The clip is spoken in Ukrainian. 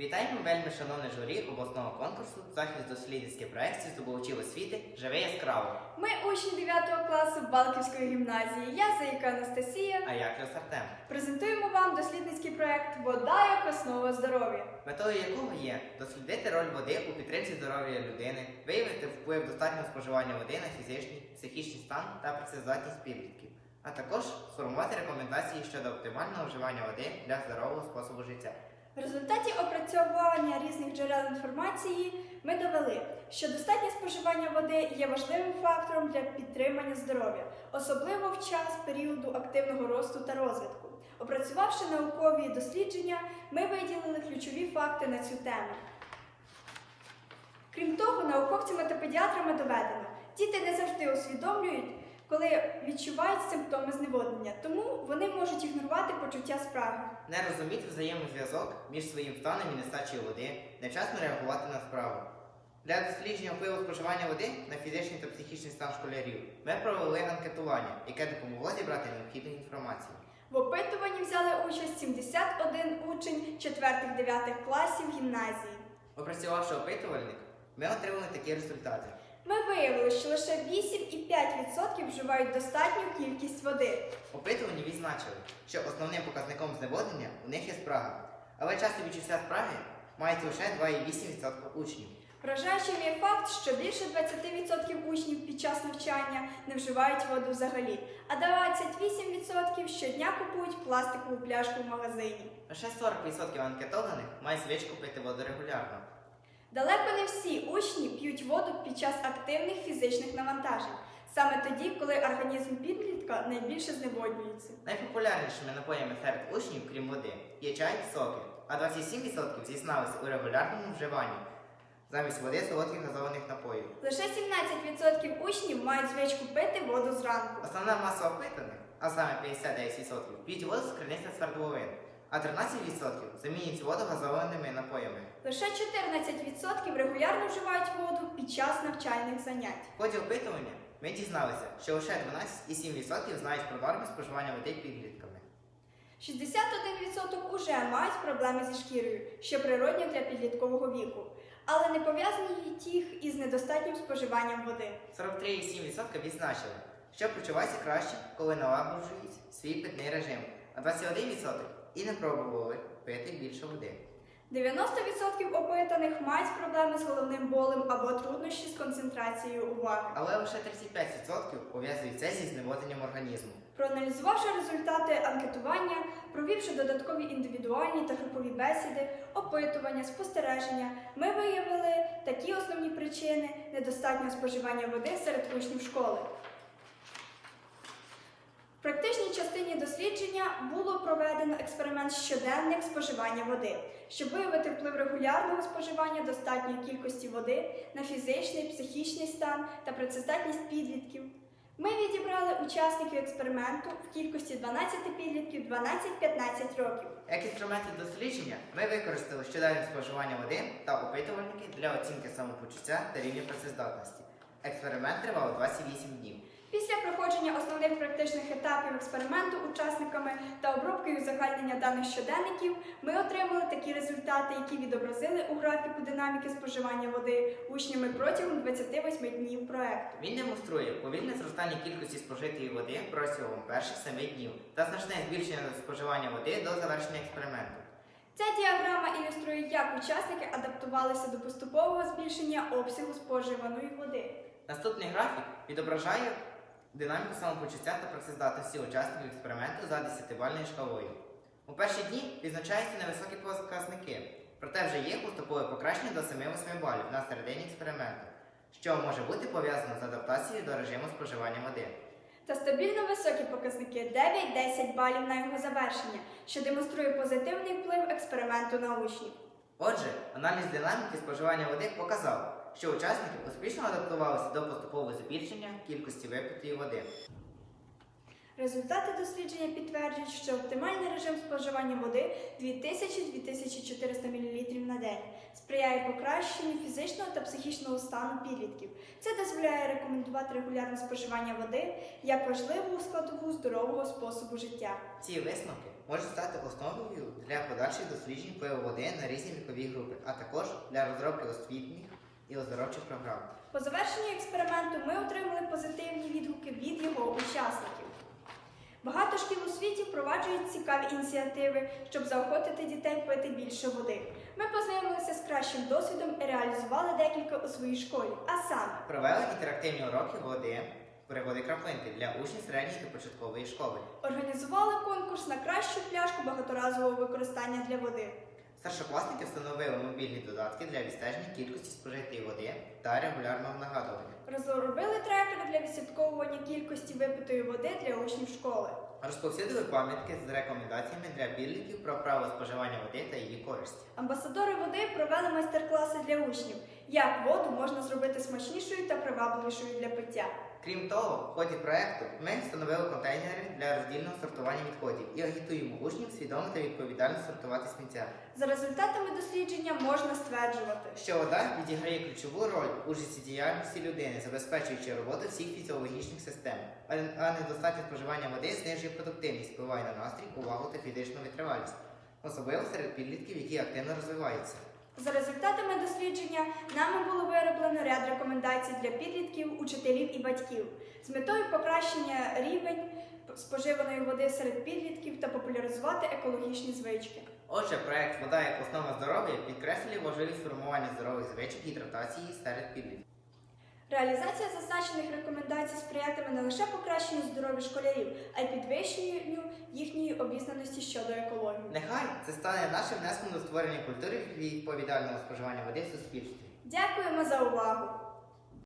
Вітаємо вельми шановне журі обласного конкурсу захист дослідницьких проєктів здобувачів освіти Живе яскраво. Ми учні 9 класу Балківської гімназії. Я Заїка Анастасія. А я Клюс Артем. Презентуємо вам дослідницький проект Вода як основа здоров'я. Метою якого є дослідити роль води у підтримці здоров'я людини, виявити вплив достатнього споживання води на фізичний, психічний стан та працездатність підлітків, а також сформувати рекомендації щодо оптимального вживання води для здорового способу життя. В результаті опрацювання різних джерел інформації ми довели, що достатнє споживання води є важливим фактором для підтримання здоров'я, особливо в час періоду активного росту та розвитку. Опрацювавши наукові дослідження, ми виділили ключові факти на цю тему. Крім того, науковцями та педіатрами доведено, діти не завжди усвідомлюють, коли відчувають симптоми зневоднення, тому вони можуть ігнорувати почуття спраги. Не розуміти взаємозв'язок між своїм станом і нестачею води, невчасно реагувати на справу. Для дослідження впливу споживання води на фізичний та психічний стан школярів ми провели анкетування, яке допомогло зібрати необхідну інформацію. В опитуванні взяли участь 71 учень 4-9 класів гімназії. Опрацювавши опитувальник, ми отримали такі результати. Ми виявили, що лише 8,5% вживають достатню кількість води. Опитувані відзначили, що основним показником зневоднення у них є спрага, але часто відчуття спраги мають лише 2,8% учнів. Вражаючим є факт, що більше 20% учнів під час навчання не вживають воду взагалі, а 28% щодня купують пластикову пляшку в магазині. Лише 40% анкетованих мають звичку пити воду регулярно. Далеко не всі учні п'ють воду під час активних фізичних навантажень, саме тоді, коли організм підлітка найбільше зневоднюється. Найпопулярнішими напоями серед учнів, крім води, є чай і соки, а 27% зізналися у регулярному вживанні замість води солодких газованих напоїв. Лише 17% учнів мають звичку пити воду зранку. Основна маса опитаних, а саме 59%, п'ють воду з криниць та свердловин, а 13% замінюють воду газованими напоями. Лише 14% регулярно вживають воду під час навчальних занять. В ході опитування ми дізналися, що лише 12,7% знають про норми споживання води підлітками. 61% уже мають проблеми зі шкірою, що природні для підліткового віку, але не пов'язані їх із недостатнім споживанням води. 43,7% відзначили, що почуваються краще, коли налагоджують свій питний режим, а 21% і не пробували пити більше води. 90% опитаних мають проблеми з головним болем або труднощі з концентрацією уваги. Але лише 35% пов'язують це зі зневодненням організму. Проаналізувавши результати анкетування, провівши додаткові індивідуальні та групові бесіди, опитування, спостереження, ми виявили такі основні причини недостатнього споживання води серед учнів школи. В практичній частині дослідження було проведено експеримент щоденник споживання води, щоб виявити вплив регулярного споживання достатньої кількості води на фізичний, психічний стан та працездатність підлітків. Ми відібрали учасників експерименту в кількості 12 підлітків 12-15 років. Як інструменти дослідження, ми використали щоденне споживання води та опитувальники для оцінки самопочуття та рівня працездатності. Експеримент тривав 28 днів. Після проходження основних практичних етапів експерименту учасниками та обробки і узагальнення даних щоденників ми отримали такі результати, які відобразили у графіку динаміки споживання води учнями протягом 28 днів проекту. Він демонструє повільне зростання кількості спожитої води протягом перших 7 днів та значне збільшення споживання води до завершення експерименту. Ця діаграма ілюструє, як учасники адаптувалися до поступового збільшення обсягу споживаної води. Наступний графік відображає динаміку самопочуття та працездатності учасників експерименту за 10-бальною шкалою. У перші дні відзначаються невисокі показники, проте вже є поступове покращення до 7-8 балів на середині експерименту, що може бути пов'язано з адаптацією до режиму споживання води. Та стабільно високі показники 9-10 балів на його завершення, що демонструє позитивний вплив експерименту на учнів. Отже, аналіз динаміки споживання води показав, що учасники успішно адаптувалися до поступового збільшення кількості випитої води. Результати дослідження підтверджують, що оптимальний режим споживання води 2000-2400 мл на день сприяє покращенню фізичного та психічного стану підлітків. Це дозволяє рекомендувати регулярне споживання води як важливу складову здорового способу життя. Ці висновки можуть стати основою для подальших досліджень впливу води на різні вікові групи, а також для розробки освітніх і оздоровчих програм. По завершенню експерименту ми отримали позитивні відгуки від його учасників. Багато шкіл у світі впроваджують цікаві ініціативи, щоб заохотити дітей пити більше води. Ми познайомилися з кращим досвідом і реалізували декілька у своїй школі. А саме, Провели інтерактивні уроки води переводи краплинки для учнів середньої та початкової школи. організували конкурс на кращу пляшку багаторазового використання для води. Старшокласники встановили мобільні додатки для відстеження кількості спожитої води та регулярного нагадування. Розробили трекер для відслідковування кількості випитої води для учнів школи. Розповсюдили пам'ятки з рекомендаціями для підлітків про право споживання води та її користь. Амбасадори води провели майстер-класи для учнів, як воду можна зробити смачнішою та привабливішою для пиття. Крім того, в ході проекту ми встановили контейнери для роздільного сортування відходів і агітуємо учнів свідомо та відповідально сортувати сміття. За результатами дослідження можна стверджувати, Що вода відіграє ключову роль у життєдіяльності людини, забезпечуючи роботу всіх фізіологічних систем, а а недостатнє споживання води знижує продуктивність, впливає на настрій, увагу та фізичну витривалість, особливо серед підлітків, які активно розвиваються. За результатами дослідження нами було вироблено ряд рекомендацій для підлітків, учителів і батьків з метою покращення рівень споживаної води серед підлітків та популяризувати екологічні звички. Отже, проект Вода як основа здоров'я підкреслює важливість формування здорових звичок гідратації серед підлітків. Реалізація зазначених рекомендацій сприятиме не лише покращенню здоров'я школярів, а й підвищенню їхньої обізнаності щодо екології. Нехай це стане нашим внеском до створення культури відповідального споживання води в суспільстві. Дякуємо за увагу!